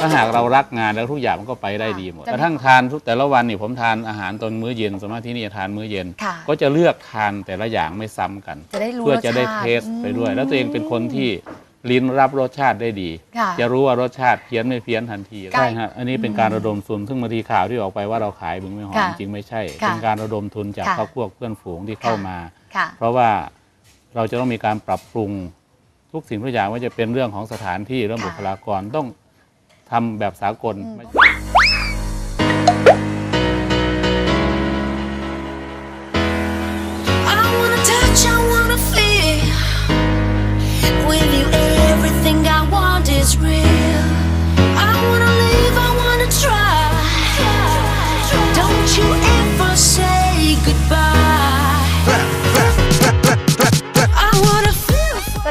ถ้าหากเรารักงานแล้วทุกอย่างมันก็ไปได้ดีหมดจะกระทั่งทานทุกแต่ละวันนี่ผมทานอาหารตอนมื้อเย็นสมมติที่นี่จะทานมื้อเย็น ค่ะก็จะเลือกทานแต่ละอย่างไม่ซ้ำกัน จะได้รู้เพื่อจะได้รสชาติเทสไปด้วยอืมแล้วตัวเองเป็นคนที่ ลิ้นรับรสชาติได้ดี ค่ะจะรู้ว่ารสชาติเพี้ยนไม่เพี้ยนทันทีไก่ใช่ฮะอันนี้เป็นการระดมทุนซึ่งบางทีข่าวที่ออกไปว่าเราขายบึงไม่หอมค่ะจริงไม่ใช่ ค่ะเป็นการระดมทุนจากค่ะครอบครัวเพื่อนฝูงที่เข้าค่ะ มา ค่ะ เพราะว่าเราจะต้องมีการปรับปรุงทุกสิ่งทุกอย่างว่าจะเป็นเรื่องของสถานที่เรื่องค่ะ บุคลากรต้องทำแบบสากลอืมไม่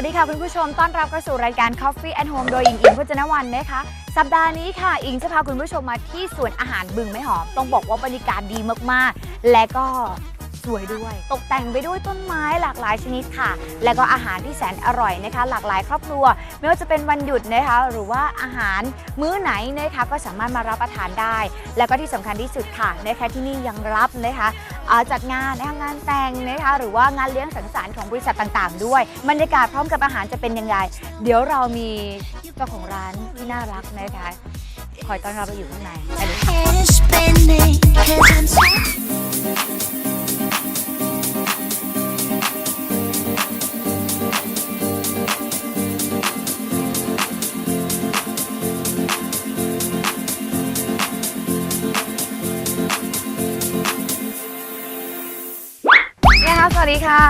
ดีค่ะคุณผู้ชมต้อนรับเข้าสู่รายการ Coffee and Home โดยอิงอิงพจนวันนะคะสัปดาห์นี้ค่ะ อิงจะพาคุณผู้ชมมาที่สวนอาหารบึงไม่หอม ต้องบอกว่าบรรยากาศดีมากๆ และก็สวยด้วย ตกแต่งไปด้วยต้นไม้หลากหลายชนิดค่ะ และก็อาหารที่แสนอร่อยนะคะ หลากหลายครอบครัว ไม่ว่าจะเป็นวันหยุดนะคะ หรือว่าอาหารมื้อไหนนะคะก็สามารถมารับประทานได้ แล้วก็ที่สำคัญที่สุดค่ะนะคะที่นี่ยังรับนะคะ จัดงานนะคะงานแต่งนะคะหรือว่างานเลี้ยงสังสรรค์ของบริษัทต่างๆ ด้วยบรรยากาศพร้อมกับอาหารจะเป็นยังไงเดี๋ยวเรามีเจ้าของร้านที่น่ารักนะคะคอยต้อนรับเราอยู่ข้างในะคะสวัสดีค่ะ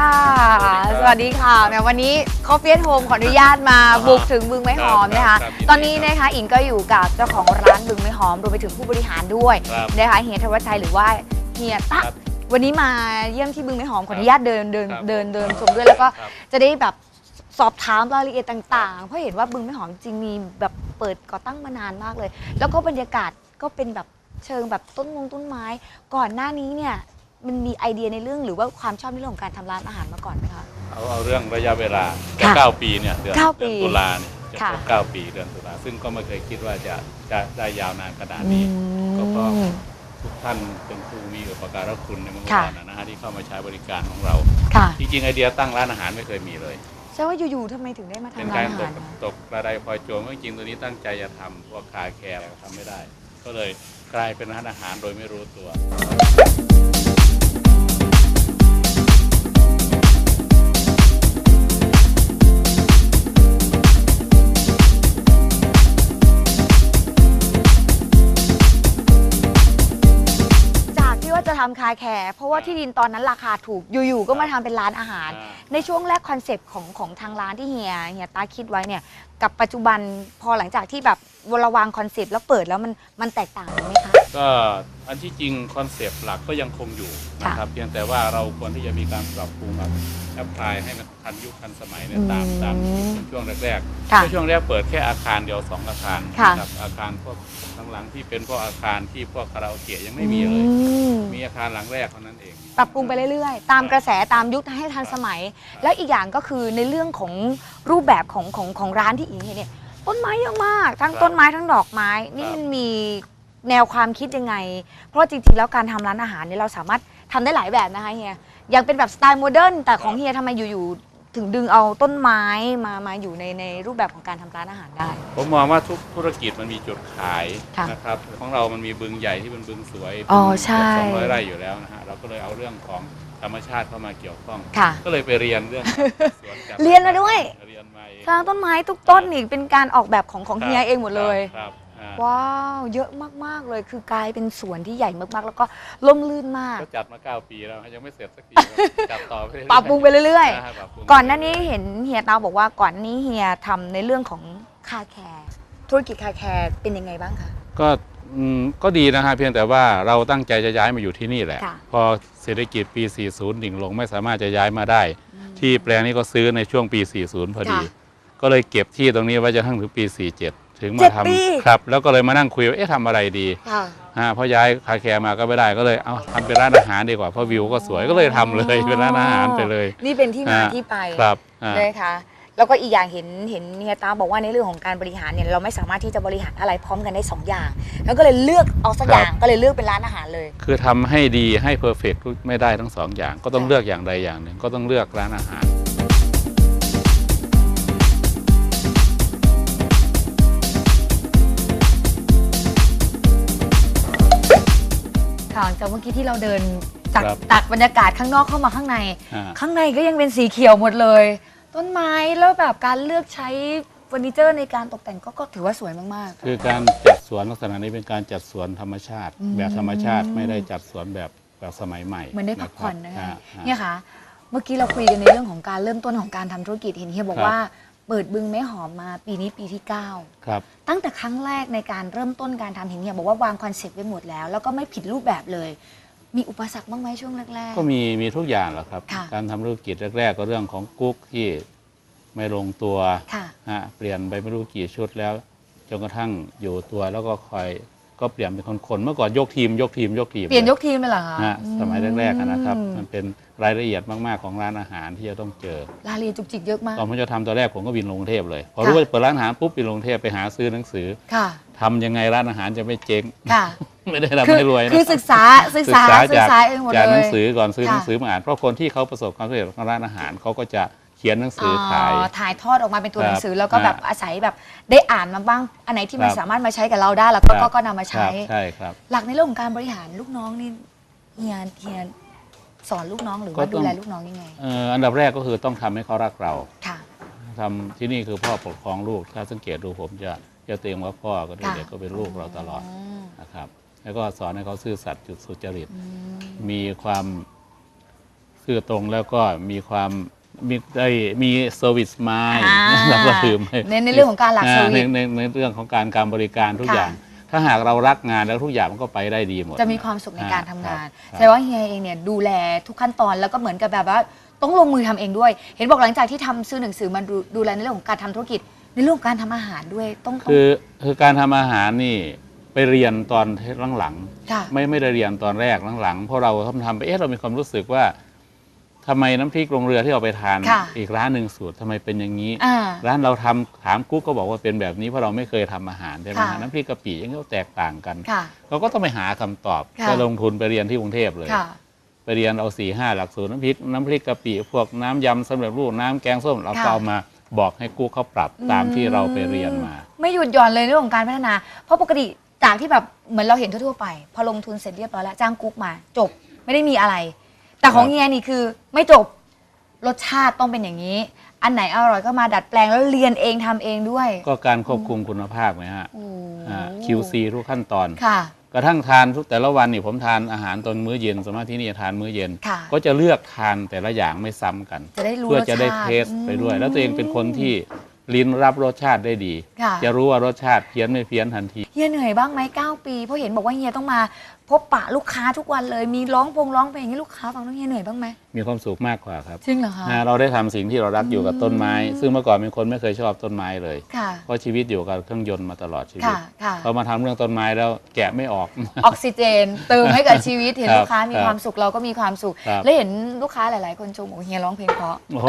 สวัสดีค่ะแหมวันนี้ Coffee Home ขออนุญาตมาบุกถึงบึงไม้หอมนะคะครับครับตอนนี้นะคะอิงก็อยู่กับเจ้าของร้านบึงไม้หอมรวมไปถึงผู้บริหารด้วยครับนะคะเฮียธวัชชัยหรือว่าเฮียตั๊กครับวันนี้มาเยี่ยมที่บึงไม้หอมขออนุญาตเดินเดินครับเดินเดินชมด้วยแล้วก็ครับจะได้แบบสอบถามรายละเอียดต่าง ๆ เพราะเห็นว่าบึงไม้หอมจริงมีแบบเปิดก่อตั้งมานานมากเลย แล้วก็บรรยากาศก็เป็นแบบเชิงแบบต้นมงต้นไม้ ก่อนหน้านี้เนี่ย มันมีไอเดียในเรื่องหรือว่าความชอบในเรื่องของการทำร้านอาหารมาก่อนไหมคะ เอาเอาเรื่องระยะเวลาจะค่ะเก้าปีเนี่ยเดือนเก้าเดือนปีตุลาเนี่ยจะค่ะครบเก้าปีเดือนตุลาซึ่งก็ไม่เคยคิดว่าจะจะได้ยาวนานขนาดนี้ ก็เพราะ ทุกท่านเป็นผู้มีอุปการะคุณในเมื่อค่ะวานนะฮะที่เข้ามาใช้บริการของเรา ค่ะจริงๆไอเดียตั้งร้านอาหารไม่เคยมีเลย ใช่ว่าอยู่ๆทำไมถึงได้มาเป็นทำร้าการนอาตหากรตกกระไดพลอยโจรจริงๆตัวนี้ตั้งใจจะทำพวกคาแคร์อะไรก็ทำไม่ได้ ก็เลยกลายเป็นร้านอาหารโดยไม่รู้ตัวำคาแคร์เพราะว่าที่ดินตอนนั้นราคาถูกอยู่ๆก็มาทำเป็นร้านอาหารอ่าในช่วงแรกคอนเซปต์ของของทางร้านที่เฮียเฮียตาคิดไว้เนี่ย กับปัจจุบันพอหลังจากที่แบบเราวางคอนเซปต์แล้วเปิดแล้วมันมันแตกต่างกันไหมคะ ก็อันที่จริงคอนเซปต์หลักก็ยังคงอยู่นะครับเพียงแต่ว่าเราควรที่จะมีการปรับปรุงแอปพลายให้มันทันยุคทันสมัยเนี่ยตามอืมตามช่วงแรกๆค่ะในช่วงแรกเปิดแค่อาคารเดียวสองอาคารค่ะ นะครับอาคารพวกข้างหลังที่เป็นพวกอาคารที่พวกคาราโอเกะยังไม่มีเลย อืมมีอาคารหลังแรกเท่านั้นเอง ปรับปรุงไปเรื่อยๆ ตามกระแสตามยุคให้ทันสมัย แล้วอีกอย่างก็คือในเรื่องของรูปแบบของของของร้านที่อิงเห็นเนี่ยต้นไม้เยอะมาก ทั้งครับต้นไม้ทั้งดอกไม้ นี่ครับมันมีแนวความคิดยังไง เพราะจริงๆ แล้วการทำร้านอาหารเนี่ยเราสามารถทำได้หลายแบบนะคะเฮียอย่างเป็นแบบสไตล์โมเดิร์นแต่ของเฮียทำไมอยู่ๆถึงดึงเอาต้นไม้มามาอยู่ในในรูปแบบของการทำร้านอาหารได้ ผมมองว่าทุกธุรกิจมันมีจุดขายค่ะนะครับของเรามันมีบึงใหญ่ที่เป็นบึงสวยอ๋อใช่สองร้อยไร่อยู่แล้วนะฮะเราก็เลยเอาเรื่องของธรรมชาติเข้ามาเกี่ยวข้องค่ะก็เลยไปเรียนเรื่องสวนจัดเรียนมาด้วย สร้างต้นไม้ทุกต้นนี่เป็นการออกแบบของของเฮียเองหมดเลย ครับอ่าว้าว เยอะมาก ๆ เลย คือกลายเป็นสวนที่ใหญ่มาก ๆ แล้วก็ล่มลื่นมาก ก็จัดมา9ปีแล้วยังไม่เสร็จสักทีครับจัดต่อไปเอยๆปรับปรุงไปเรื่อย นะฮะปรับปรุง ๆ ก่อนหน้านี้เห็นเฮียเตาบอกว่าก่อนหน้านี้เฮียทำในเรื่องของคาแคร์ธุรกิจคาแคร์เป็นยังไงบ้างคะ ก็อืมก็ดีนะฮะเพียงแต่ว่าเราตั้งใจจะย้ายมาอยู่ที่นี่แหละ ค่ะ พอเศรษฐกิจปี 40 ดิ่งลงไม่สามารถจะย้ายมาได้ ที่แปลงนี้ก็ซื้อในช่วงปี 40 พอดี ค่ะ ก็เลยเก็บที่ตรงนี้ไว้จนทั้งถึงปี 47 ถึงเจ็มาดปี ทำครับ แล้วก็เลยมานั่งคุยว่าเอ๊ะทำอะไรดีค่ะ ฮะเพราะย้ายคาแคร์มาก็ไม่ได้ก็เลยเอาทำเป็นร้านอาหารดีกว่าเพราะวิวก็สวยก็เลยทำเลยเป็นร้านอาหารไปเลยนี่เป็นที่มาอ่าที่ไปครับอ่า นะคะ แล้วก็อีกอย่างเห็นเห็นเฮียตาบอกว่าในเรื่องของการบริหารเนี่ยเราไม่สามารถที่จะบริหารอะไรพร้อมกันได้สองอย่าง แล้วก็เลยเลือกเอาสักอย่างก็เลยเลือกเป็นร้านอาหารเลย คือทำให้ดีให้เพอร์เฟกไม่ได้ทั้งสองอย่าง ก็ต้องค่ะเลือกอย่างใดอย่างหนึ่งก็ต้องเลือกร้านอาหาร ค่ะจากเมื่อกี้ที่เราเดินจากครับตัดบรรยากาศข้างนอกเข้ามาข้างใน อ่า ข้างในก็ยังเป็นสีเขียวหมดเลย ต้นไม้แล้วแบบการเลือกใช้เฟอร์นิเจอร์ในการตกแต่งก็ก็ถือว่าสวยมาก คือการจัดสวนลักษณะนี้เป็นการจัดสวนธรรมชาติ อืม แบบธรรมชาติไม่ได้จัดสวนแบบแบบสมัยใหม่ๆ เหมือนได้พักผ่อนนะครัคะบอ่าเนี่ยค่ะ เมื่อกี้เราคุยกันในเรื่องของการเริ่มต้นของการทำธุรกิจเห็นเฮียบอกครับ ว่า เปิดบึงแม่หอมมาปีนี้ปีที่ 9 ครับ ตั้งแต่ครั้งแรกในการเริ่มต้นการทำเห็นเฮียบอกว่าวางคอนเซ็ปต์ไว้หมดแล้ว แล้วก็ไม่ผิดรูปแบบเลย มีอุปสรรคบ้างไหมช่วงแรกๆก็มีมีทุกอย่างแหละครับ ค่ะ การทำธุรกิจแรก ๆ ก็เรื่องของกุ๊กที่ไม่ลงตัวค่ะ ฮะเปลี่ยนไปไม่รู้กี่ชุดแล้วจนกระทั่งอยู่ตัวแล้วก็คอย ก็เปลี่ยนเป็นคนๆเมื่อก่อนยกทีมยกทีมยกทีมเปลี่ยนยกทีมเลยเหรอคะฮะสมัยแรกๆอะนะครับอืมมันเป็นรายละเอียดมากๆของร้านอาหารที่จะต้องเจอ รายละเอียดจุกจิกเยอะมาก ตอนผมจะทำตอนแรกผมก็บินลงกรุงเทพเลยพอค่ะรู้ว่าเปิดร้านอาหารปุ๊บบินลงกรุงเทพไปหาซื้อหนังสือค่ะทำยังไงร้านอาหารจะไม่เจ๊งค่ะ ไม่ได้ทำคือให้รวยนะคือศึกษาศึกษาศึกจากษาเองหมดจากเลหนัยงสือก่อนซื้อค่ะหนังสือมาอ่านเพราะคนที่เขาประสบความสำเร็จของร้านอาหารเขาก็จะ เขียนหนังสือขาย ถ่ายทอดออกมาเป็นตัวครับหนังสือ แล้วก็อ่าแบบอาศัยแบบได้อ่านมาบ้าง อันไหนที่มันครับสามารถมาใช้กับเราได้แล้วก็ครับก็ก็นำมาคใช้รับใช่ครับ หลักในเรื่องของการบริหารลูกน้องนี่เฮียเฮียสอนลูกน้องหรือก็ว่าต้ดูองแลลูกน้องยังไงเอ่ออันดับแรกก็คือต้องทำให้เขารักเราค่ะทำที่นี่คือพ่อปกครองลูก ถ้าสังเกตดูผมจะจะเตียงว่าพ่อก็ค่ะเด็กๆก็เป็นลูกเราตลอดมนะครับ แล้วก็สอนให้เขาซื่อสัตย์จุดสุจริตอืมมีความซื่อตรงแล้วก็มีความ มีได้มีเซอร์วิสมายอ่าเราก็ลืมเน้นในเรื่องของการหลักอ่เซอร์วิสในในในเรื่องของการการบริการทุกค่ะ อย่าง ถ้าหากเรารักงานแล้วทุกอย่างมันก็ไปได้ดีหมด จะมีความสุขในการทำงานครับ แสดงว่าเฮียเองเนี่ยดูแลทุกขั้นตอนแล้วก็เหมือนกับแบบว่าต้องลงมือทำเองด้วย เห็นบอกหลังจากที่ทำซื้อหนังสือมาดูดูแลในเรื่องของการทำธุรกิจ ในเรื่องของการทำอาหารด้วยต้องต้องคือคือการทำอาหารนี่ไปเรียนตอนหลังๆค่ะไม่ไม่ได้เรียนตอนแรกหลังๆเพราะเราทำทำไปเอ๊ะเรามีความรู้สึกว่า ทำไมน้ำพริกลงเรือที่เราไปทาน ค่ะอีกร้านหนึ่งสูตรทำไมเป็นอย่างนี้ อ่าร้านเราทำถามกุ๊กก็บอกว่าเป็นแบบนี้เพราะเราไม่เคยทำอาหารใช่ไหมค่ะฮะน้ำพริกกะปิยังก็แตกต่างกัน ค่ะ เราก็ต้องไปหาคำตอบค่ะ ก็ลงทุนไปเรียนที่กรุงเทพเลย ค่ะ ไปเรียนเอาสี่ห้าหลักสูตรน้ำพริกน้ำพริกกะปิพวกน้ำยำสำเร็จรูปน้ำแกงส้มเราค่ะก็เอามาบอกให้กุ๊กเขาปรับตามที่เราไปเรียนมา ไม่หยุดหย่อนเลยในเรื่องของการพัฒนา เพราะปกติจากที่แบบเหมือนเราเห็นทั่วๆไป พอลงทุนเสร็จเรียบร้อยแล้วจ้างกุ๊กมาจบไม่ได้มีอะไร แต่ของครับเฮียนี่คือไม่จบรสชาติต้องเป็นอย่างนี้ อันไหนอร่อยก็มาดัดแปลงแล้วเรียนเองทำเองด้วยก็การควบคุมคุณภาพไหมฮะโอ้อ่า QC ทุกขั้นตอน ค่ะ กระทั่งทานทุกแต่ละวันนี่ผมทานอาหารตอนมื้อเย็นสมมติที่นี่ทานมื้อเย็น ค่ะก็จะเลือกทานแต่ละอย่างไม่ซ้ำกัน จะได้รู้เพื่อจะได้รสชาติเทสไปด้วยอืมแล้วตัวเองเป็นคนที่ลิ้นรับรสชาติได้ดี ค่ะ จะรู้ว่ารสชาติเพี้ยนไม่เพี้ยนทันที เฮียเหนื่อยบ้างไหม9ปี เพราะเห็นบอกว่าเฮียต้องมา พบปะลูกค้าทุกวันเลย มีร้องพงร้องเพลงให้ลูกค้าฟังต้องเฮียเหนื่อยบ้างไหมมีความสุขมากกว่าครับจริงเหรอคะอ่าเราได้ทำสิ่งที่เรารักอยู่กับต้นไม้ ซึ่งเมื่อก่อนเป็นคนไม่เคยชอบต้นไม้เลย ค่ะ เพราะชีวิตอยู่กับเครื่องยนต์มาตลอดชีวิตค่ะค่ะพอมาทำเรื่องต้นไม้แล้วแกะไม่ออก ออกซิเจน เติมให้กับชีวิตเห็นครับลูกค้ามีครับความสุขเราก็มีความสุข ครับ แล้วเห็นลูกค้าหลาย ๆ คนชมบอกเฮียร้องเพลงเพราะ โอ้โห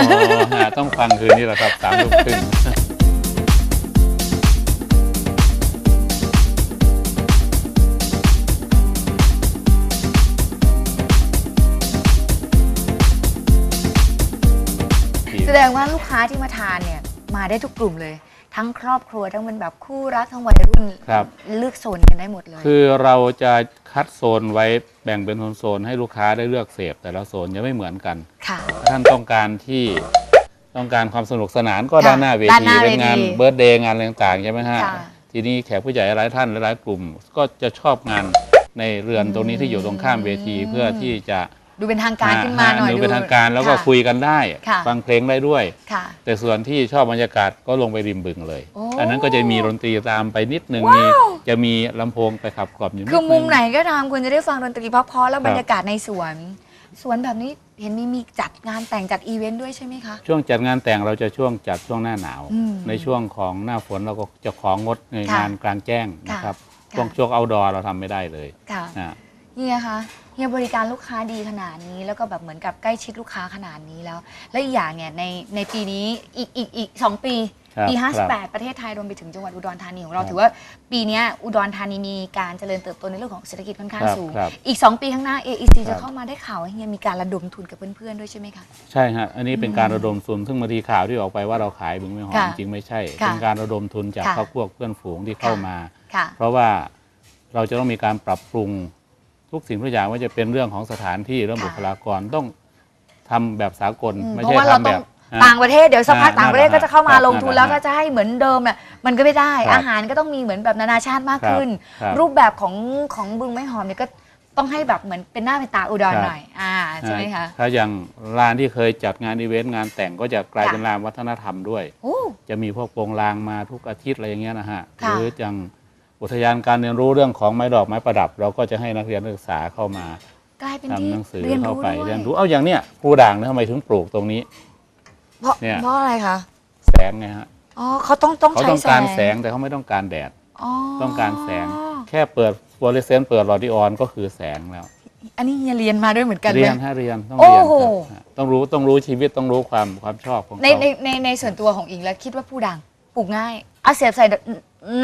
ฮะต้องฟังคืนนี้แหละครับสามทุ่มครึ่ง ดงว่าลูกค้าที่มาทานเนี่ยมาได้ทุกกลุ่มเลย ทั้งครอบครัวทั้งเป็นแบบคู่รักทั้งวัยรุ่นครับ เลือกโซนกันได้หมดเลย คือเราจะคัดโซนไว้แบ่งเป็นโซนๆให้ลูกค้าได้เลือกเสพแต่ละโซนจะไม่เหมือนกัน ค่ะ ท่านต้องการที่ต้องการความสนุกสนานก็ค่ะด้านหน้าเวด้านทีหน้าเป็นงานเวทีเบิร์ดเดย์งานอะไรต่างๆใช่ไหมฮะค่ะทีนี้แขกผู้ใหญ่หลายท่านหลายๆกลุ่ม ก็จะชอบงานในเรือนตรงนี้ที่อยู่ตรงข้ามเวที เพื่อที่จะ ดูเป็นทางการขึ้นมาหน่อยดูเป็นทางการแล้วก็ะคุยกันได้ค่ะฟังเพลงได้ด้วยค่ะแต่ส่วนที่ชอบบรรยากาศก็ลงไปริมบึงเลยโอ้อันนั้นก็จะมีดนตรีตามไปนิดนึงว้าวมีจะมีลำโพงไปขับกล่อมอยู่นิดคือนึงมุมไหนก็ตามคุณจะได้ฟังดนตรีเพราะๆแล้วครับบรรยากาศในสวนสวนแบบนี้เห็นมีมีจัดงานแต่งจัดอีเวนต์ด้วยใช่ไหมคะ ช่วงจัดงานแต่งเราจะช่วงจัดช่วงหน้าหนาวอืมในช่วงของหน้าฝนเราก็จะของงดในค่ะงานกลางแจ้งนะครับค่ะช่วงช่วงเอาดอเราทำไม่ได้เลยค่ะนะ เฮียคะเฮียบริการลูกค้าดีขนาดนี้ แล้วก็แบบเหมือนกับใกล้ชิดลูกค้าขนาดนี้แล้ว และอีกอย่างเนี่ยในในปีนี้อีกอีกอีกสองปีครับปี ครับ58 ประเทศไทยรวมไปถึงจังหวัดอุดรธานีของเรา ครับถือว่าปีเนี้ยอุดรธานีมีการเจริญเติบโตในเรื่องของเศรษฐกิจค่อนข้างครับสูง ครับอีก 2 ปีข้างหน้า AEC ครัจะบ เข้ามาได้ข่าวว่าเฮียมีการระดมทุนกับเพื่อนๆด้วยใช่ไหมคะ ใช่ฮะ อันนี้เป็นอืมการระดมทุน ซึ่งบางทีข่าวที่ออกไปว่าเราขายบึงไม่หอมค่ะจริงไม่ใช่ ค่ะเป็นการระดมทุนจากค่ะครอบครัวเพื่อนฝูงที่เข้าค่ะมา ค่ะ เพราะว่าเราจะต้องมีการปรับปรุง ทุกสิ่งทุกอย่างว่าจะเป็นเรื่องของสถานที่เรื่องค่ะบุคลากรต้องทำแบบสากลอืมไม่เพราะใช่ว่าเราทำแบต้องบอ่าต่างประเทศเดี๋ยวสักพักอ่าต่างประเทศนั่นแหละก็จะเข้ามาครับลงทุนแล้วนั่นแหละถ้าจะให้เหมือนเดิมเนี่ยมันก็ไม่ได้ ครับอาหารก็ต้องมีเหมือนแบบนานาชาติมากครับขึ้นครับรูปแบบของของบึงไม้หอมเนี่ยก็ต้องให้แบบเหมือนเป็นหน้าเป็นตาอุดรครับ หน่อย อ่าใช่ไหมคะถ้าอย่างร้านที่เคยจัดงานอีเวนต์งานแต่งก็จะกลายค่ะเป็นร้านวัฒนธรรมด้วย โอ้ จะมีพวกโปรงลางมาทุกอาทิตย์อะไรอย่างเงี้ยนะฮะ หค่ะรืออย่าง อุทยานการเรียนรู้เรื่องของไม้ดอกไม้ประดับ เราก็จะให้นักเรียนนักศึกษาเข้ามากลายเป็นทำที่หนังสือเรียนเข้ารู้ไปด้วยเรียนรู้เอาอย่างเนี้ยครูด่างเนี่ยทำไมถึงปลูกตรงนี้ เพราะเนี่ย เพราะอะไรคะแสงไงฮะอ๋อเขาต้องต้องเขาใช้ต้องแสการงแสงแต่เขาไม่ต้องการแดด อ๋อต้องการแสง แค่เปิดฟลูออเรสเซนต์เปิดหลอดดิออนก็คือแสงแล้ว อันนี้เฮียเรียนมาด้วยเหมือนกันเรียนไหมฮะเรียนต้องโอ้เรียนโห ครับต้องรู้ต้องรู้ชีวิตต้องรู้ความความชอบของในเขาในในในส่วนตัวของอิงแล้วคิดว่าผู้ดังปลูกง่ายเอาเสียบใส่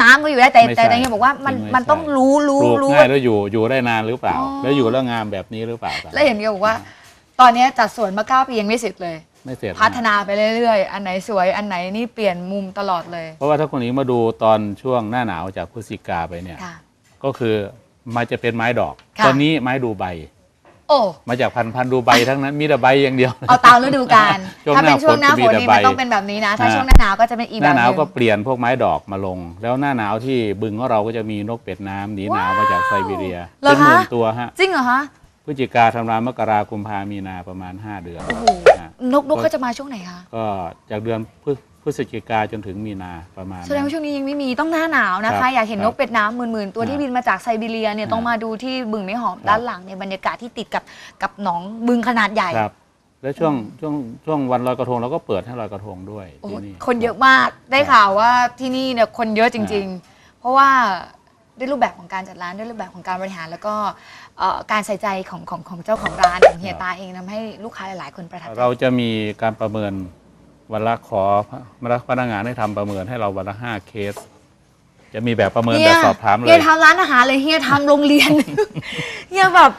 น้ำก็อยู่ได้แต่ไม่แต่ใช่แต่เฮียบอกว่ามันจริงไม่มันต้องใช่ รู้รู้ปลูกรู้ ง่ายแล้วอยู่อยู่ได้นานหรือเปล่า อ๋อ แล้วอยู่แล้วงามแบบนี้หรือเปล่าแล้วเห็นเฮียบอกว่า ตอนเนี้ยจัดสวนมาเก้าปียังไม่เสร็จเลย ไม่เสร็จพัฒนาไปเรื่อยๆ อันไหนสวยอันไหนนี่เปลี่ยนมุมตลอดเลยเพราะว่าถ้าคนนี้มาดูตอนช่วงหน้าหนาวจากพฤศจิกาไปเนี่ย ค่ะ ก็คือมันจะเป็นไม้ดอกค่ะ ตอนนี้ไม้ดูใบ โอ้มาจากพันธุ์พันธุ์ดูใบทั้งนั้นมีแต่ใบอย่างเดียว เอาตามฤดูกาลช่วงถ้าเป็นช่วงหน้าหน้าฝฝนนนี่จะมีแต่มันใบต้องเป็นแบบนี้นะ ถ้าอ่าช่วงหน้าหนาวก็จะเป็นอีกหแบบน้าหนาวนึงก็เปลี่ยนพวกไม้ดอกมาลง แล้วหน้าหนาวที่บึงของเราก็จะมีนกเป็ดน้ำหนีหนาวมาจากไซบีเรียเหรอเป็นหมื่นคะตัวฮะจริงเหรอคะพฤศจิกาธันวามกรากุมภามีนาประมาณ 5 เดือนโอ้โหนะนกนกเขาจะมาช่วงไหนคะก็จากเดือนพฤ พฤศจิกาจนถึงมีนาประมาณ แสดงว่านั้นช่วงนี้ยังไม่มีต้องหน้าหนาวนะครัคะ บอยากเห็นครันบกเป็ดน้ำหมื่นๆตัวที่อ่าบินมาจากไซบีเรียเนี่ยอ่าต้องมาดูที่บึงไม่หอมครับด้านหลังในยบรรยากาศที่ติดกับกับหนองบึงขนาดใหญ่ครับ แล้วช่วงช่วงช่วงวันลอยกระทงเราก็เปิดให้ลอยกระทงด้วยโอ้โหที่นี่ คนเยอะมากได้ครับข่าวว่าที่นี่เนี่ยคนเยอะจริง ๆ เพราะว่าด้วยรูปแบบของการจัดร้านด้วยรูปแบบของการบริหาร แล้วก็เอ่อการใส่ใจของของของเจ้าของร้านของเฮียตาเองทำให้ลูกค้าหลายๆ คนประทับใจ เราจะมีการประเมิน วันละขอวันละพนักงานให้ทำประเมินให้เราวันละห้าเคส จะมีแบบประเมินแบบสอบถามเลเฮียยทำร้านอาหารเลยเฮียทำโรงเรียนเฮียแบบ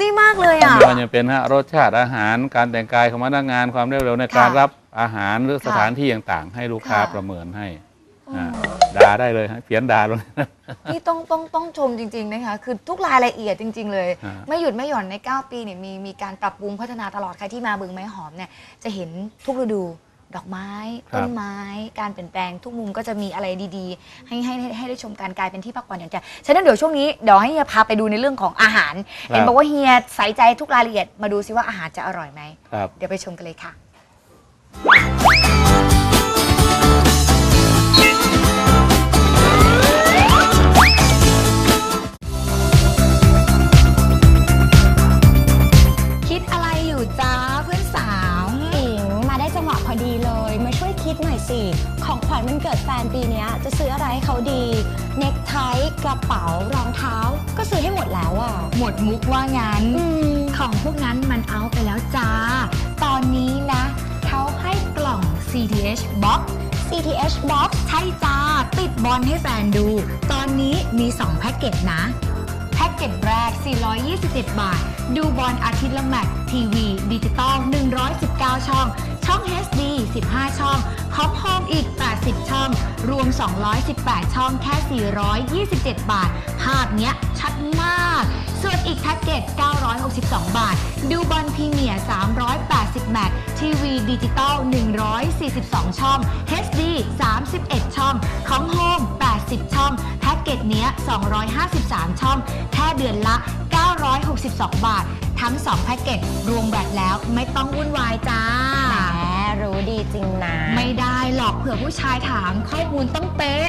นี่มากเลยอะไม่ว่าจะเป็นฮะรสชาติอาหารการแต่งกายของพนักงานความเร็วเร็วในการค่ะรับอาหารหรือสถานที่ต่างๆ ให้ลูกค้าค่ะประเมินให้อือ่ามด่าได้เลยฮะเขียนด่าลงนี่ต้องต้องต้องชมจริง ๆ นะคะ คือทุกรายละเอียดจริง ๆ เลยอ่าไม่หยุดไม่หย่อนใน 9 ปีเนี่ยมีมีการปรับปรุงพัฒนาตลอดใครที่มาบึงไม้หอมเนี่ยจะเห็นทุกฤดู ดอกไม้ต้นไม้ การเปลี่ยนแปลงทุกมุมก็จะมีอะไรดีๆให้ให้ให้ให้ได้ชมการกลายเป็นที่พักผ่อนหย่อนใจฉะนั้นเดี๋ยวช่วงนี้เดี๋ยวให้เฮียพาไปดูในเรื่องของอาหาร เห็นบอกว่าเฮียใส่ใจทุกรายละเอียดมาดูซิว่าอาหารจะอร่อยไหม ครับ เดี๋ยวไปชมกันเลยค่ะ นเกิดแฟนปีเนี้ยจะซื้ออะไรให้เขาดี เน็กไทกระเป๋ารองเท้า ก็ซื้อให้หมดแล้วอะหมดมุกว่างั้นอืมของพวกนั้นมันเอาไปแล้วจ้า ตอนนี้นะ เขาให้กล่อง CTH Box CTH Box ใช่จ้า ติดบอลให้แฟนดู ตอนนี้มี 2 แพ็กเกจนะ แพ็กเกจแรก 427 บาท ดูบอลอาทิตย์ละแมตช์ทีวี ดิจิตอล 119 ช่อง ช่อง HD 15 ช่อง คอมโฮมอีก 80 ช่อง รวม 218 ช่องแค่ 427 บาท ภาพเนี้ยชัดมาก ส่วนอีกแพ็กเกจ 962 บาท ดูบอลพรีเมียร์ 380 แมตช์ ทีวีดิจิตอล 142 ช่อง HD 31 ช่อง ของโฮม80 ช่อง แพ็กเกจเนี้ย 253 ช่อง แค่เดือนละ 962 บาท ทั้ง 2 แพ็กเกจรวมแบตแล้วไม่ต้องวุ่นวายจ้า รู้ดีจริงนะ ไม่ได้หรอกเผื่อผู้ชายถามข้อมูลต้องเป๊ะ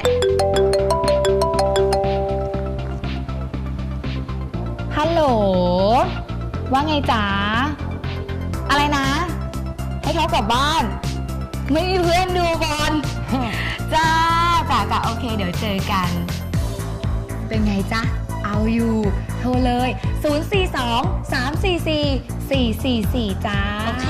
ฮัลโหล ว่าไงจ๋าอะไรนะ ให้เขากลับบ้าน ไม่มีเพื่อนดูบอล จ้าจ้าจ้าโอเค เดี๋ยวเจอกัน เป็นไงจ๊ะ เอาอยู่ โทรเลย 042 344 444 จ้า โอเค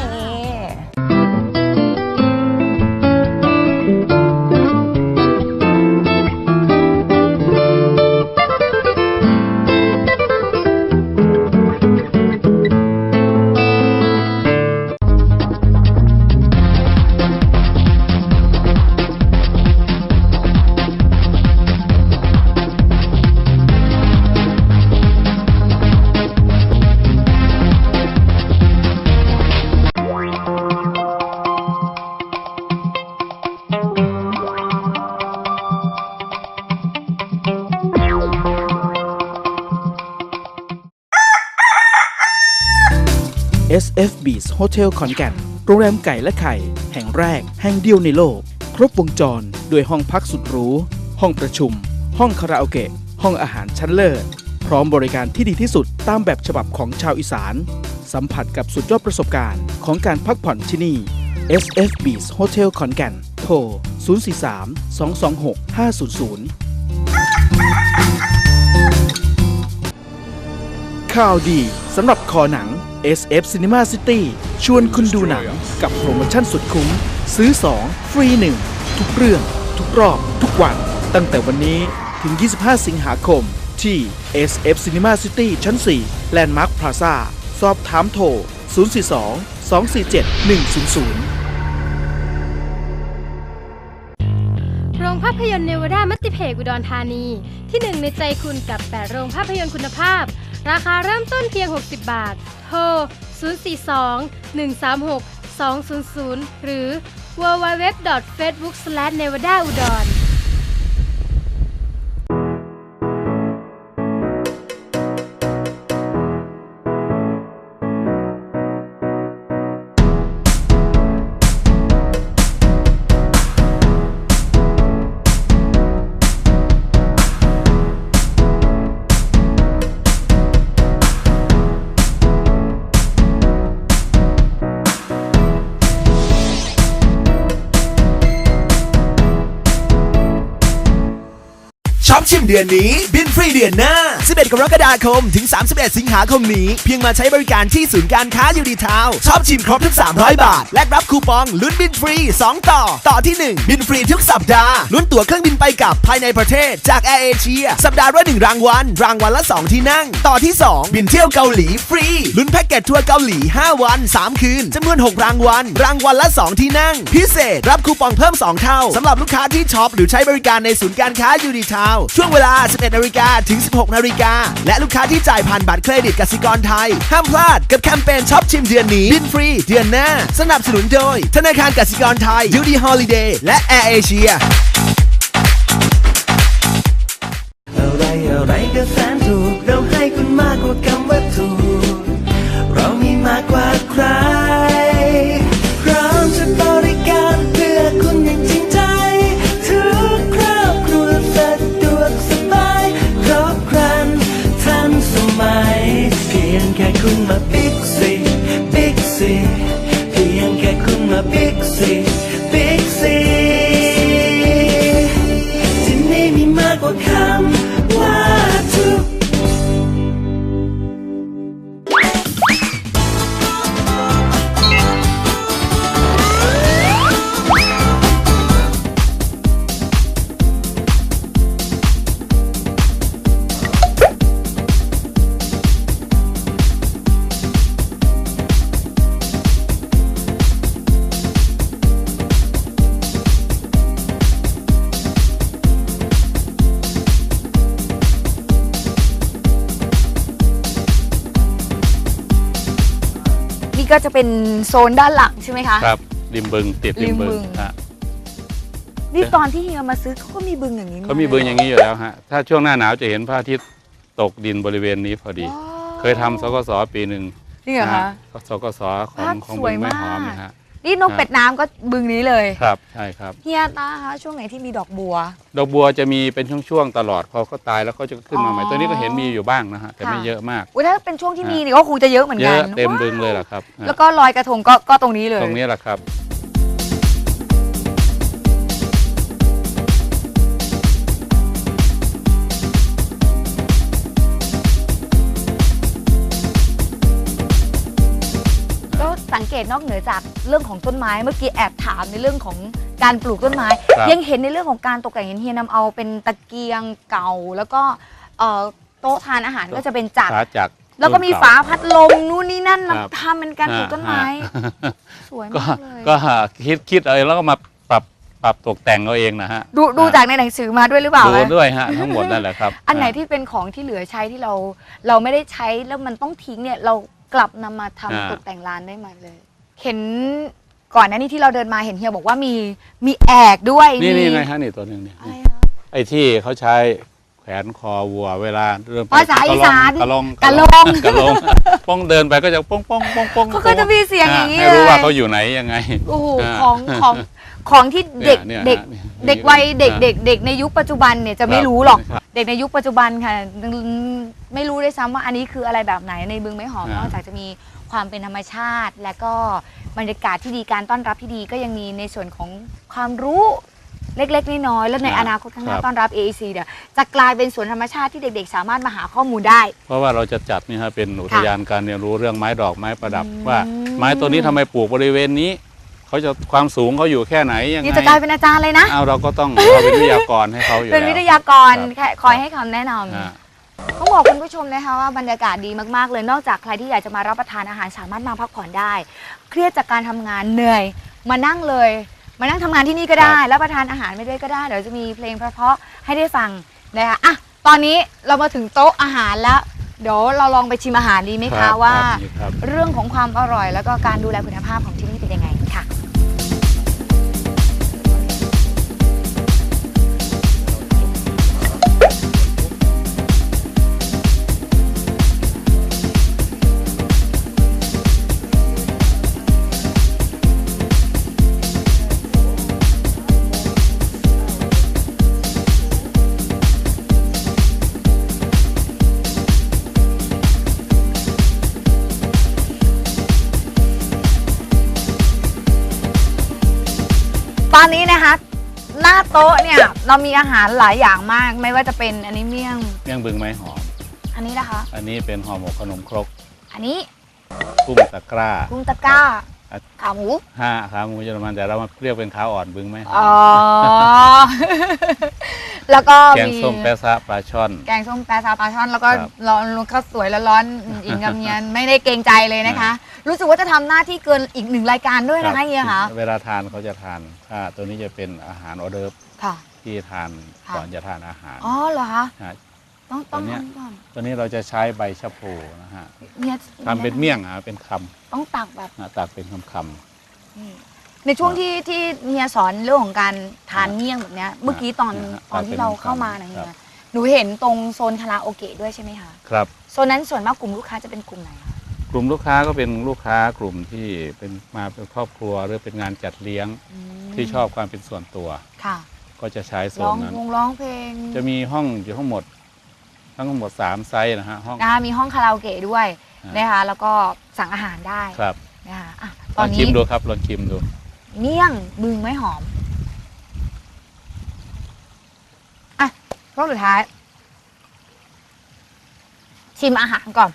SF Beach Hotel ขอนแก่น โรงแรมไก่และไข่ แห่งแรก แห่งเดียวในโลก ครบวงจรด้วยห้องพักสุดหรู ห้องประชุม ห้องคาราโอเกะ ห้องอาหารชั้นเลิศ พร้อมบริการที่ดีที่สุดตามแบบฉบับของชาวอีสาน สัมผัสกับสุดยอดประสบการณ์ของการพักผ่อนที่นี่ SF Beach Hotel ขอนแก่น โทร 043 226 500ข่าวดี สำหรับคอหนัง SF Cinema City ชวนคุณดูหนังกับโปรโมชั่นสุดคุ้ม ซื้อ 2 ฟรี 1 ทุกเรื่อง ทุกรอบ ทุกวัน ตั้งแต่วันนี้ถึง 25 สิงหาคม ที่ SF Cinema City ชั้น4แลนด์มาร์คพลาซ่าสอบถามโทร 042 247 100โรงภาพยนตร์เนวาดามัตติเพกอุดรธานี ที่หนึ่งในใจคุณกับ 8 โรงภาพยนตร์คุณภาพ ราคาเริ่มต้นเพียง 60 บาท โทร 042 136 200 หรือ www.facebook/nevadaudon ชิมเดือนนี้ บินฟรีเดือนหน้า 11 กรกฎาคม ถึง 31 สิงหาคมนี้ เพียงมาใช้บริการที่ศูนย์การค้ายูดีทาวชอปชิมครบทุก 300 บาท และรับคูปองลุ้นบินฟรี 2 ต่อ ต่อที่ 1 บินฟรีทุกสัปดาห์ลุ้นตั๋วเครื่องบินไปกลับภายในประเทศจากแอร์เอเชียสัปดาห์ละ1รางวัลรางวัลละ 2 ที่นั่ง ต่อที่ 2 บินเที่ยวเกาหลีฟรีลุ้นแพ็กเกจทัวร์เกาหลี 5 วัน 3 คืนจำนวน 6 รางวัลรางวัลละ 2 ที่นั่ง พิเศษรับคูปองเพิ่ม 2 เท่าสำหรับลูกค้าที่ช็อปหรือใช้บริการในศูนย์การค้ายูดีทาวช่วงเวลา 11นาฬิกาถึง 16นาฬิกาและลูกค้าที่จ่ายผ่านบัตรเครดิตกสิกรไทย ห้ามพลาดกับแคมเปญช็อปชิมเดือนนี้บินฟรีเดือนหน้า สนับสนุนโดย ธนาคารกสิกรไทยยูดีฮอลิเดย์และแอร์เอเชียอะไรอะไรก็แสนถูกเราให้คุณมากกว่าคำว่าถูก เป็นโซนด้านหลังใช่ไหมคะ ครับริมบึงติดริมบึริมบึง งฮะนี่ตอนที่เฮียมาซื้อเขาก็มีบึงอย่างนี้เขามีบึงอย่างนี้อยู่แล้วฮะถ้าช่วงหน้าหนาวจะเห็นพระอาทิตย์ตกดินบริเวณนี้พอดีเคยทำสกสปีหนึ่งนี่เหรอนะคะฮะสกสของภาพของสบึวยงไม่หอมมาก นะฮะ นี่นกเป็ดน้ำก็บึงนี้เลยครับใช่ครับ เฮียตาคะช่วงไหนที่มีดอกบัว ดอกบัวจะมีเป็นช่วงๆตลอดพอเขาตายแล้วเขาจะขึ้นมาใหม่อ๋อตัวนี้ก็เห็นมีอยู่บ้างนะฮะแต่ไม่ค่ะเยอะมาก อุ้ยถ้าเป็นช่วงที่มีนี่ก็คงจะเยอะเหมือนเยกันอะเต็มบึงเลยว้าวล่ะครับแล้วก็ลอยกระทงก็ก็ตรงนี้เลย ตรงนี้แหละครับ ตนอกเหนือจากเรื่องของต้นไม้เมื่อกี้แอบถามในเรื่องของการปลูกต้นไม้ ครับ ยังเห็นในเรื่องของการตกแต่งเห็นเฮียนำเอาเป็นตะเกียงเก่า แล้วก็เอ่อโต๊ะทานอาหารก็จะเป็นจักรขาจักรแล้วก็มีรุ่นฝาเก่พัดลมนู่นนี่นั่นมาครับทำเป็นการปลูกต้นไม้ ฮะสวยก็มากเลยก็คิดคิดเอาเองแล้วก็มาปรับปรับตกแต่งเอาเองนะฮะดูดูจากในหนังสือมาด้วยหรือเปล่าดูคะด้วยฮะทั้งหมดนั่นแหละครับอันไหนที่เป็นของที่เหลือใช้ที่เราเราไม่ได้ใช้แล้วมันต้องทิ้งเนี่ยเรา กลับนำมาทำอ่า ตกแต่งร้านได้หมดเลย เห็นก่อนหน้านี้ที่เราเดินมาเห็นเฮียบอกว่ามีมีแอกด้วยนี่มีนี่ไงฮะนี่ตัวหนึ่งเนี่ยอะไรคะ ไอ้ที่เขาใช้แขวนคอวัวเวลาเริ่มไปภาษาอีสานกระลงกะลง กระลงป้องเดินไปก็จะป้องป้องป้องป้องเขาก็จะมีเสียงอย่างนี้ให้รู้เลยว่าเขาอยู่ไหนยังไง โอ้โหอ่า ของของของที่เด็กเนี่ยเด็กเนี่ยเด็กวัยเด็กเด็กเด็กในยุคปัจจุบันเนี่ยจะไม่รู้หรอก ครับ เด็กในยุคปัจจุบันค่ะไม่รู้ด้วยซ้ำว่าอันนี้คืออะไรแบบไหนในบึงไม้หอมอ่านอกจากจะมีความเป็นธรรมชาติ และก็บรรยากาศที่ดีการต้อนรับที่ดีก็ยังมีในส่วนของความรู้เล็กๆน้อยๆแล้วในอนาคตข้างหน้าต้อนรับ AEC เนี่ยจะกลายเป็นสวนธรรมชาติที่เด็ก ๆ สามารถมาหาข้อมูลได้ เพราะว่าเราจะจัดนี่ฮะเป็นอุทยานการเรียนรู้เรื่องไม้ดอกไม้ประดับ อืม ว่าไม้ตัวนี้ทำไมปลูกบริเวณนี้ เขาจะความสูงเขาอยู่แค่ไหนยังไงนี่จะกลายเป็นอาจารย์เลยนะเอาเราก็ต้องเราเป็นวิทยากรให้เขาอยู่เป็นแล้ววิทยากรครับแค่คอยให้คำแนะนำอ่าต้องบอกคุณผู้ชมนะคะว่าบรรยากาศดีมากๆเลยนอกจากใครที่อยากจะมารับประทานอาหารสามารถมาพักผ่อนได้ เครียดจากการทำงานเหนื่อย มานั่งเลย มานั่งทำงานที่นี่ก็ได้รับประทานอาหารไม่ด้วยก็ได้เดี๋ยวจะมีเพลงเพราะๆให้ได้ฟังนะคะอะตอนนี้เรามาถึงโต๊ะอาหารแล้ว เดี๋ยวเราลองไปชิมอาหารดีไหมครัคะบว่าครับดีครับเรื่องของความอร่อยแล้วก็การดูแลคุณภาพของที่นี่เป็นยังไง โต๊ะเนี่ยเรามีอาหารหลายอย่างมากไม่ว่าจะเป็นอันนี้เมี่ยง เมี่ยงบึงไม้หอม อันนี้นะคะ อันนี้เป็นห่อหมกขนมครก อันนี้กุ้งตะกร้ากุ้งตะกร้าอะ ขาหมูห้าขาหมูเยอรมันแต่เรามาเรียกเป็นขาอ่อนบึงไม้หออ๋อมแล้วก็แกงมีส้มแปะซะปลาช่อน แกงส้มแปซาปลาช่อนแล้วก็ครับร้อนข้าวสวยแล้วร้อนอิงกับเฮียนไม่ได้เกรงใจเลยนะคะ รู้สึกว่าจะทำหน้าที่เกินอีกหนึ่งรายการด้วยนะคะเฮียคะเวลาทานเขาจะทานถ้าตัวนี้จะเป็นอาหารออเดิร์ฟค่ะที่ทานค่ะก่อนจะทานอาหารอ๋อเหรอคะฮะ ต้องต้องตัวเนี้ย ทำก่อนตัวนี้เราจะใช้ใบชะพลูนะฮะเฮียทำเป็นเมี่ยงอะเป็นคต้องตักแบบำนะตักเป็นคำคนี่ในช่วงที่ที่เฮียสอนเรื่องของการทานเมี่ยงแบบเนี้ย เมื่อกี้ตอนนะฮะตอนที่เราเข้ามานะคเฮีรัยบ หนูเห็นตรงโซนคาราโอเกะด้วยใช่ไหมคะำครับ โซนนั้นส่วนมากกลุ่มลูกค้าจะเป็นกลุ่มไหนคะกลุ่มลูกค้าก็เป็นลูกค้ากลุ่มที่เป็นมาเป็นครอบครัวหรือเป็นงานจัดเลี้ยงมที่ชอบความเป็นส่วนตัว ค่ะก็จะใช้โซร้อนงนั้นวงร้องเพลงจะมีห้องอยู่ทั้งหมด ทั้งหมดสามไซส์นะฮะห้อง นะคะมีห้องคาราโอเกะด้วยอ่าน นะคะแล้วก็สั่งอาหารได้ครับนะคะอะลตออนงนี้ชิมดูครับลองชิมดู เมี่ยงบึงไม้หอมอะรอบสุดท้าย ชิมอาหารก่อน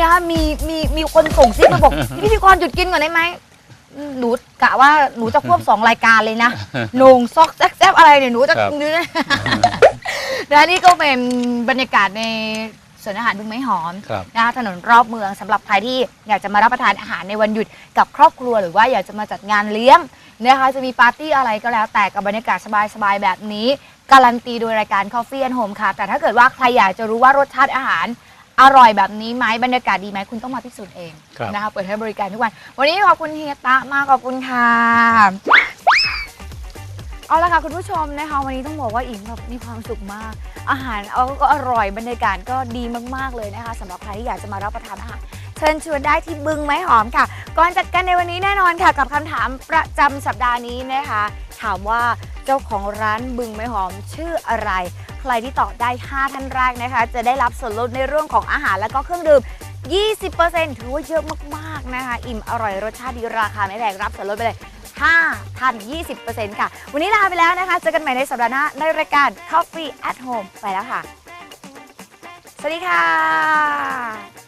จริงๆเนี่ยมีมีมีคนส่งซิกมาบอกพิธีกรหยุดกินก่อนได้ไหมหนูกะว่าหนูจะควบสองรายการเลยนะโหนงซอกแซบๆอะไรเนี่ยหนูจะครับดูนะและนี่ก็เป็นบรรยากาศในสวนอาหารบึงไม้หอมครับนะคะถนนรอบเมืองสำหรับใครที่อยากจะมารับประทานอาหารในวันหยุดกับครอบครัวหรือว่าอยากจะมาจัดงานเลี้ยงนะคะจะมีปาร์ตี้อะไรก็แล้ว แต่กับบรรยากาศสบายๆแบบนี้ การันตีโดยรายการ Coffee and Home ค่ะ แต่ถ้าเกิดว่าใครอยากจะรู้ว่ารสชาติอาหาร อร่อยแบบนี้ไหมบรรยากาศดีไหมคุณต้องมาพิสูจน์เองครับ นะคะเปิดให้บริการทุกวัน วันนี้ขอบคุณเฮียตะมากขอบคุณค่ะเอาละค่ะคุณผู้ชมนะคะวันนี้ต้องบอกว่าอิงแบบมีความสุขมาก อาหารเอาก็อร่อยบรรยากาศก็ดีมากๆเลยนะคะสำหรับใครที่อยากจะมารับประทานอาหาร เชิญชวนได้ที่บึงไม้หอมค่ะ ก่อนจัดกันในวันนี้แน่นอนค่ะ กับคำถามประจำสัปดาห์นี้นะคะ ถามว่าเจ้าของร้านบึงไม้หอมชื่ออะไร ใครที่ตอบได้ 5 ท่านแรกนะคะ จะได้รับส่วนลดในเรื่องของอาหารและก็เครื่องดื่ม 20%ถือว่าเยอะมากๆนะคะ อิ่มอร่อยรสชาติดีราคาไม่แพงรับส่วนลดไปเลย 5 ท่าน 20%ค่ะ วันนี้ลาไปแล้วนะคะ เจอกันใหม่ในสัปดาห์หน้าในรายการ Coffee at Home ไปแล้วค่ะ สวัสดีค่ะ